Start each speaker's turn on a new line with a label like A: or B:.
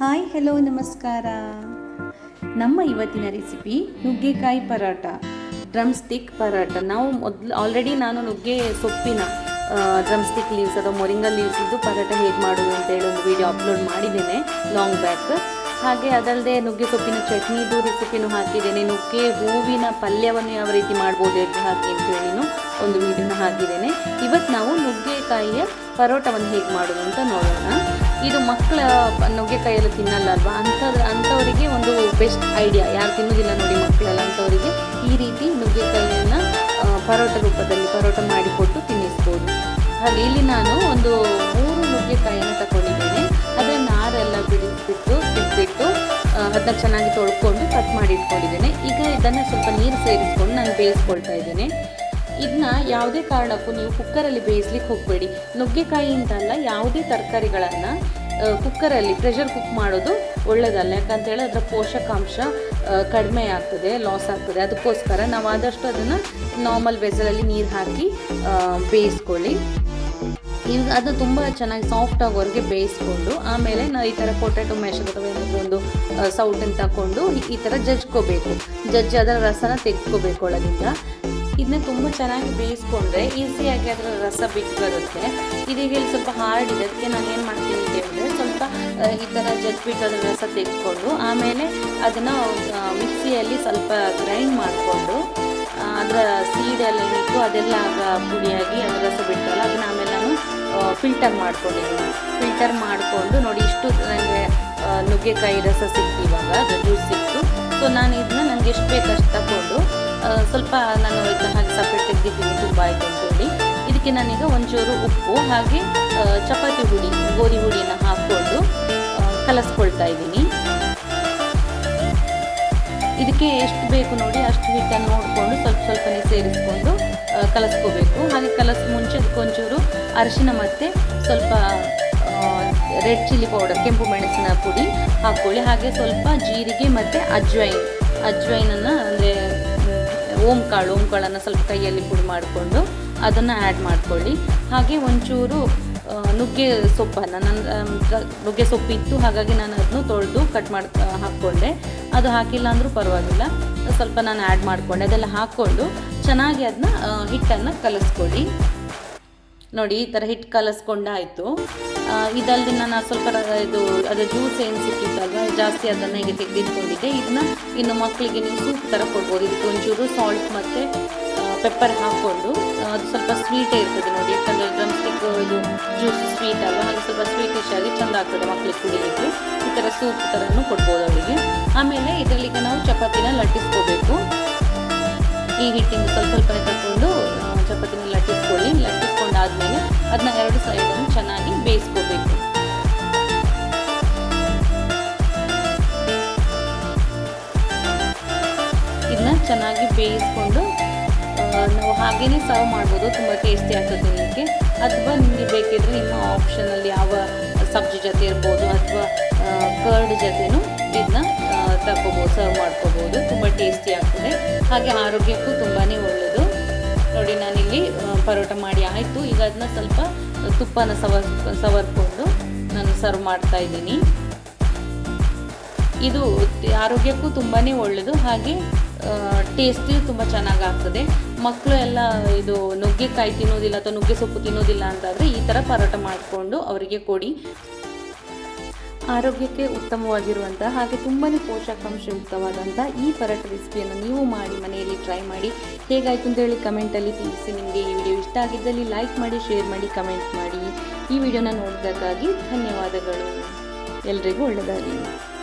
A: Hi hello ನಮಸ್ಕಾರ. ನಮ್ಮ ಇವತ್ತಿನ ರೆಸಿಪಿ ನುಗ್ಗೆಕಾಯಿ ಪರಾಟ ಡ್ರಮ್ ಸ್ಟಿಕ್ ಪರಾಟ ನಾವು ಮೊದಲು ಆಲ್ರೆಡಿ ನಾನು ನುಗ್ಗೆ ಸೊಪ್ಪಿನ ಡ್ರಮ್ ಸ್ಟಿಕ್ ಲೀವ್ಸ್ ಅಥವಾ ಮೊರಿಂಗಲ್ ಲೀವ್ಸ್ ಇದ್ದು ಪರಾಟ ಹೇಗೆ ಮಾಡೋದು ಅಂತೇಳಿ ಒಂದು ವಿಡಿಯೋ ಅಪ್ಲೋಡ್ ಮಾಡಿದ್ದೇನೆ ಲಾಂಗ್ ಬ್ಯಾಕ್ ಹಾಗೆ ಅದಲ್ಲದೆ ನುಗ್ಗೆ ಸೊಪ್ಪಿನ ಚಟ್ನಿದು ರೆಸಿಪಿನೂ ಹಾಕಿದ್ದೇನೆ. ನುಗ್ಗೆ ಹೂವಿನ ಪಲ್ಯವನ್ನು ಯಾವ ರೀತಿ ಮಾಡ್ಬೋದು ಅಂತ ಹಾಕಿ ಒಂದು ವಿಡಿಯೋನ ಹಾಕಿದ್ದೇನೆ. ಇವತ್ತು ನಾವು ನುಗ್ಗೆಕಾಯಿಯ ಪರೋಟವನ್ನು ಹೇಗೆ ಮಾಡೋದು ಅಂತ ನೋಡೋಣ. ಇದು ಮಕ್ಕಳ ನುಗ್ಗೆಕಾಯಿ ತಿನ್ನಲ್ಲ ಅಲ್ವಾ ಅಂಥದ್ರ ಅಂಥವರಿಗೆ ಒಂದು ಬೆಸ್ಟ್ ಐಡಿಯಾ ಯಾರು ತಿನ್ನೋದಿಲ್ಲ ನೋಡಿ ಮಕ್ಕಳೆಲ್ಲ ಅಂಥವರಿಗೆ ಈ ರೀತಿ ನುಗ್ಗೆಕಾಯಿಯನ್ನು ಪರೋಟ ರೂಪದಲ್ಲಿ ಪರೋಟ ಮಾಡಿಕೊಟ್ಟು ತಿನ್ನಿಸ್ಬೋದು. ಹಾಗೆ ಇಲ್ಲಿ ನಾನು ಒಂದು ಮೂರು ನುಗ್ಗೆಕಾಯಿಯನ್ನು ತಗೊಂಡಿದ್ದೇನೆ ಅದರ ನಾರೆಲ್ಲ ಬಿಡಿಸ್ಬಿಟ್ಟು ಬಿಟ್ಬಿಟ್ಟು ಅದನ್ನ ಚೆನ್ನಾಗಿ ತೊಳ್ಕೊಂಡು ಕಟ್ ಮಾಡಿ ಇಟ್ಕೊಂಡಿದ್ದೇನೆ. ಈಗ ಇದನ್ನು ಸ್ವಲ್ಪ ನೀರು ಸೇರಿಸ್ಕೊಂಡು ನಾನು ಬೇಯಿಸ್ಕೊಳ್ತಾ ಇದ್ದೇನೆ. ಇದನ್ನ ಯಾವುದೇ ಕಾರಣಕ್ಕೂ ನೀವು ಕುಕ್ಕರಲ್ಲಿ ಬೇಯಿಸ್ಲಿಕ್ಕೆ ಹೋಗಬೇಡಿ. ನುಗ್ಗೆಕಾಯಿ ಅಂತಲ್ಲ ಯಾವುದೇ ತರಕಾರಿಗಳನ್ನು ಕುಕ್ಕರಲ್ಲಿ ಪ್ರೆಷರ್ ಕುಕ್ ಮಾಡೋದು ಒಳ್ಳೆಯದಲ್ಲ ಯಾಕಂತೇಳಿ ಅದರ ಪೋಷಕಾಂಶ ಕಡಿಮೆ ಆಗ್ತದೆ ಲಾಸ್ ಆಗ್ತದೆ. ಅದಕ್ಕೋಸ್ಕರ ನಾವು ಆದಷ್ಟು ಅದನ್ನು ನಾರ್ಮಲ್ ವೆಸಲಲ್ಲಿ ನೀರು ಹಾಕಿ ಬೇಯಿಸ್ಕೊಳ್ಳಿ. ಈಗ ಅದು ತುಂಬ ಚೆನ್ನಾಗಿ ಸಾಫ್ಟ್ ಬೇಯಿಸ್ಕೊಂಡು, ಆಮೇಲೆ ನಾವು ಈ ಥರ ಪೊಟ್ಯಾಟೊ ಮ್ಯಾಶ್ ಅಥವಾ ಏನಾದರೂ ಒಂದು ಸೌಟನ್ನು ತಗೊಂಡು ಈ- ಈ ಥರ ಜಜ್ಕೋಬೇಕು. ಜಜ್ಜಿ ಅದರ ರಸನ ತೆಗೆದುಕೋಬೇಕು ಒಳಗಿಂದ. ಇದನ್ನ ತುಂಬ ಚೆನ್ನಾಗಿ ಬೇಯಿಸ್ಕೊಂಡ್ರೆ ಈಸಿಯಾಗಿ ಅದರ ರಸ ಬಿಟ್ಟು ಬರುತ್ತೆ. ಇದೀಗ ಇಲ್ಲಿ ಸ್ವಲ್ಪ ಹಾರ್ಡ್ ಇದೆ ಅದಕ್ಕೆ ನಾನು ಏನು ಮಾಡ್ತೀನಿ ಅಂತ ಹೇಳಿದ್ರೆ ಸ್ವಲ್ಪ ಈ ಥರ ಜಜ್ಬಿಟ್ಟು ಅದರ ರಸ ತೆಗೆದುಕೊಂಡು ಆಮೇಲೆ ಅದನ್ನು ಮಿಕ್ಸಿಯಲ್ಲಿ ಸ್ವಲ್ಪ ಗ್ರೈಂಡ್ ಮಾಡಿಕೊಂಡು ಅದರ ಸೀಡೆಲ್ಲ ಏನಿತ್ತು ಅದೆಲ್ಲ ಆಗ ಪುಡಿಯಾಗಿ ಅದರ ರಸ ಬಿಟ್ಟಲ್ಲ ಅದನ್ನ ಆಮೇಲೆ ನಾನು ಫಿಲ್ಟರ್ ಮಾಡ್ಕೊಂಡಿದ್ದೀನಿ. ಫಿಲ್ಟರ್ ಮಾಡಿಕೊಂಡು ನೋಡಿ ಇಷ್ಟು ನನಗೆ ನುಗ್ಗೆಕಾಯಿ ರಸ ಸಿಕ್ತು ಇವಾಗ, ಅದು ಜ್ಯೂಸ್ ಸಿಕ್ತು. ಸೊ ನಾನು ಇದನ್ನ ನನಗೆ ಎಷ್ಟು ಬೇಕಷ್ಟು ತಗೊಂಡು ಸ್ವಲ್ಪ ನಾನು ಇದನ್ನ ಹಾಗೆ ಸಪ್ರೇಟ್ ತೆಗೆದಿದ್ದೀನಿ, ತುಂಬ ಆಯಿತು ಅಂತೇಳಿ. ಇದಕ್ಕೆ ನಾನೀಗ ಒಂಚೂರು ಉಪ್ಪು, ಹಾಗೆ ಚಪಾತಿ ಹುಡಿ, ಗೋಧಿ ಹುಡಿಯನ್ನು ಹಾಕ್ಕೊಂಡು ಕಲಸ್ಕೊಳ್ತಾ ಇದ್ದೀನಿ. ಇದಕ್ಕೆ ಎಷ್ಟು ಬೇಕು ನೋಡಿ, ಅಷ್ಟು ಹಿಟ್ಟನ್ನು ನೋಡಿಕೊಂಡು ಸ್ವಲ್ಪ ಸ್ವಲ್ಪನೇ ಸೇರಿಸ್ಕೊಂಡು ಕಲಸ್ಕೋಬೇಕು. ಹಾಗೆ ಕಲಸ್ ಮುಂಚೆ ಒಂಚೂರು ಅರಿಶಿನ ಮತ್ತು ಸ್ವಲ್ಪ ರೆಡ್ ಚಿಲ್ಲಿ ಪೌಡರ್ ಕೆಂಪು ಮೆಣಸಿನ ಪುಡಿ ಹಾಕ್ಕೊಳ್ಳಿ. ಹಾಗೆ ಸ್ವಲ್ಪ ಜೀರಿಗೆ ಮತ್ತು ಅಜ್ವೈನ್, ಅಜ್ವೈನನ್ನು ಅಂದರೆ ಓಂ ಕಾಳು ಓಮ್ ಕಾಳನ್ನು ಸ್ವಲ್ಪ ಕೈಯಲ್ಲಿ ಪುಡಿ ಮಾಡಿಕೊಂಡು ಅದನ್ನು ಆ್ಯಡ್ ಮಾಡ್ಕೊಳ್ಳಿ. ಹಾಗೆ ಒಂಚೂರು ನುಗ್ಗೆ ಸೊಪ್ಪನ್ನು ನನ್ನ ನುಗ್ಗೆ ಸೊಪ್ಪು ಇತ್ತು, ಹಾಗಾಗಿ ನಾನು ಅದನ್ನು ತೊಳೆದು ಕಟ್ ಮಾಡಿ ಹಾಕ್ಕೊಂಡೆ. ಅದು ಹಾಕಿಲ್ಲ ಅಂದರೂ ಪರವಾಗಿಲ್ಲ. ಸ್ವಲ್ಪ ನಾನು ಆ್ಯಡ್ ಮಾಡಿಕೊಂಡೆ. ಅದೆಲ್ಲ ಹಾಕ್ಕೊಂಡು ಚೆನ್ನಾಗಿ ಅದನ್ನ ಹಿಟ್ಟನ್ನು ಕಲಿಸ್ಕೊಳ್ಳಿ. ನೋಡಿ, ಈ ಥರ ಹಿಟ್ಟು ಕಲಸ್ಕೊಂಡಾಯಿತು ಇದಲ್ಲದೆ ನಾನು ಸ್ವಲ್ಪ, ಇದು, ಅದು ಜ್ಯೂಸ್ ಏನು ಸಿಕ್ಕಿದ್ದಾಗ ಜಾಸ್ತಿ ಅದನ್ನು ಹೀಗೆ ತೆಗೆದಿಟ್ಕೊಂಡಿದ್ದೆ. ಇದನ್ನ ಇನ್ನು ಮಕ್ಕಳಿಗೆ ನೀವು ಸೂಪ್ ಥರ ಕೊಡ್ಬೋದು. ಇದಕ್ಕೆ ಒಂಚೂರು ಸಾಲ್ಟ್ ಮತ್ತು ಪೆಪ್ಪರ್ ಹಾಕ್ಕೊಂಡು ಅದು ಸ್ವಲ್ಪ ಸ್ವೀಟೇ ಇರ್ತದೆ ನೋಡಿ. ಯಾಕಂದರೆ ಡ್ರಮ್ ಸ್ಟಿಕ್ ಇದು ಜ್ಯೂಸ್ ಸ್ವೀಟ್ ಅಲ್ಲ ಹಾಗೆ ಸ್ವಲ್ಪ ಸ್ವೀಟಿಶ್ ಆಗಿ ಚೆಂದ ಆಗ್ತದೆ ಮಕ್ಕಳಿಗೆ ಕುಡಿಲಿಕ್ಕೆ. ಈ ಥರ ಸೂಪ್ ಥರನೂ ಕೊಡ್ಬೋದು ಅವರಿಗೆ. ಆಮೇಲೆ ಇದರಲ್ಲಿ ಈಗ ನಾವು ಚಪಾತಿನ ಲಟ್ಟಿಸ್ಕೋಬೇಕು. ಈ ಹಿಟ್ಟಿನ ಸ್ವಲ್ಪ ಸ್ವಲ್ಪನೇ ತಗೊಂಡು ಚಪಾತಿನ ಲಟ್ಟಿಸ್ಕೊಳ್ಳಿ. ಲಟ್ಟಿಸ್ಕೊಂಡಾದ್ಮೇಲೆ ಅದನ್ನ ಎರಡು ಸೈಡನ್ನು ಚೆನ್ನಾಗಿ ಬೇಯಿಸ್ಕೋಬೇಕು. ಇದನ್ನ ಚೆನ್ನಾಗಿ ಬೇಯಿಸ್ಕೊಂಡು ನಾವು ಹಾಗೇನೆ ಸರ್ವ್ ಮಾಡ್ಬೋದು, ತುಂಬ ಟೇಸ್ಟಿ ಆಗ್ತದೆ ನಿಮಗೆ. ಅಥವಾ ನಿಮಗೆ ಬೇಕಿದ್ರೆ ನಿಮ್ಮ ಆಪ್ಷನಲ್ಲಿ ಯಾವ ಸಬ್ಜಿ ಜೊತೆ ಇರ್ಬೋದು, ಅಥವಾ ಕರ್ಡ್ ಜೊತೆನೂ ಇದನ್ನ ತಗೋಬೋದು ಸರ್ವ್ ಮಾಡ್ಕೋಬೋದು. ತುಂಬ ಟೇಸ್ಟಿ ಆಗ್ತದೆ. ಹಾಗೆ ಆರೋಗ್ಯಕ್ಕೂ ತುಂಬಾ ಒಳ್ಳೆಯದು ನೋಡಿ ನಾನಿಲ್ಲಿ ಪರೋಟ ಮಾಡಿ ಆಯಿತು. ಈಗ ಅದನ್ನ ಸ್ವಲ್ಪ ತುಪ್ಪನ ಸವರ್, ಸವರ್ಕೊಂಡು ನಾನು ಸರ್ವ್ ಮಾಡ್ತಾ ಇದ್ದೀನಿ. ಇದು ಆರೋಗ್ಯಕ್ಕೂ ತುಂಬಾ ಒಳ್ಳೆಯದು ಹಾಗೆ ಟೇಸ್ಟಿ ತುಂಬ ಚೆನ್ನಾಗಾಗ್ತದೆ. ಮಕ್ಕಳು ಎಲ್ಲ ಇದು ನುಗ್ಗೆಕಾಯಿ ತಿನ್ನೋದಿಲ್ಲ ಅಥವಾ ನುಗ್ಗೆ ಸೊಪ್ಪು ತಿನ್ನೋದಿಲ್ಲ ಅಂತಾದರೆ ಈ ಥರ ಪರೋಟ ಮಾಡಿಕೊಂಡು ಅವರಿಗೆ ಕೊಡಿ. ಆರೋಗ್ಯಕ್ಕೆ ಉತ್ತಮವಾಗಿರುವಂಥ ಹಾಗೆ ತುಂಬಾ ಪೋಷಕಾಂಶಯುಕ್ತವಾದಂಥ ಈ ಪರೋಟ ರೆಸಿಪಿಯನ್ನು ನೀವು ಮಾಡಿ ಮನೆಯಲ್ಲಿ ಟ್ರೈ ಮಾಡಿ. ಹೇಗಾಯಿತು ಅಂತ ಹೇಳಿ ಕಮೆಂಟಲ್ಲಿ ತಿಳಿಸಿ. ನಿಮಗೆ ಈ ವಿಡಿಯೋ ಇಷ್ಟ ಆಗಿದ್ದಲ್ಲಿ ಲೈಕ್ ಮಾಡಿ ಶೇರ್ ಮಾಡಿ ಕಮೆಂಟ್ ಮಾಡಿ. ಈ ವಿಡಿಯೋನ ನೋಡಿದ್ದಕ್ಕಾಗಿ ಧನ್ಯವಾದಗಳು. ಎಲ್ರಿಗೂ ಒಳ್ಳೆಯದಾಗಲಿ